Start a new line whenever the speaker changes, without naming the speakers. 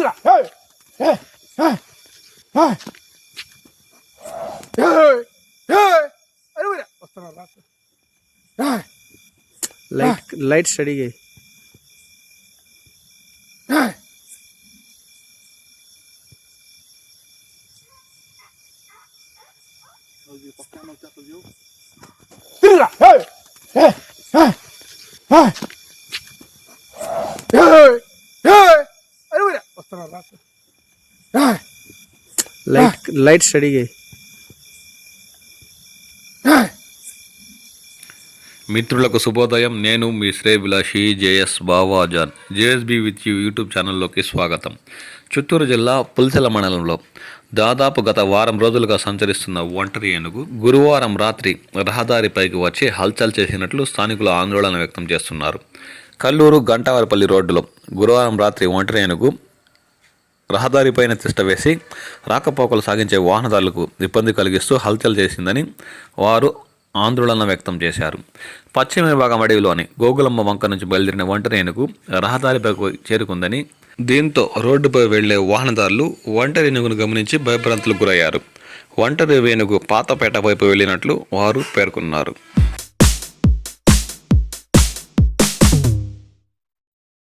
తిరుగా ఏయ్, ఏయ్, ఏయ్, ఏయ్. ఏయ్, ఏయ్. అరే ఊరే, వస్తున్నాడు రా. ఏయ్,
లైట్ లైట్ స్టడీగా
ఏయ్. తిరుగా ఏయ్, ఏయ్, ఏయ్,
Light light స్టడీగా.
మిత్రులకు శుభోదయం. నేను మీ శ్రేభిలాషి JS Bavajan. JSB with you YouTube ఛానల్లోకి స్వాగతం. చిత్తూరు జిల్లా పుల్సెల మండలంలో దాదాపు గత వారం రోజులుగా సంచరిస్తున్న ఒంటరి ఏనుగు గురువారం రాత్రి రహదారిపైకి వచ్చి హల్చల్ చేసినట్లు స్థానికులు ఆందోళన వ్యక్తం చేస్తున్నారు. కల్లూరు గంటావారిపల్లి రోడ్డులో గురువారం రాత్రి ఒంటరి ఏనుగు రహదారిపైన తిష్ట వేసి రాకపోకలు సాగించే వాహనదారులకు ఇబ్బంది కలిగిస్తూ హల్చల్ చేసిందని వారు ఆందోళన వ్యక్తం చేశారు. పశ్చిమ విభాగం అడవిలోని గోగులమ్మ వంక నుంచి బయలుదేరిన ఒంటరి ఏనుగు రహదారిపైకి చేరుకుందని దీంతో రోడ్డుపై వెళ్ళే వాహనదారులు ఒంటరి ఏనుగును గమనించి భయభ్రాంతులకు గురయ్యారు. ఒంటరి ఏనుగు పాతపేట వైపు వెళ్ళినట్లు వారు పేర్కొన్నారు.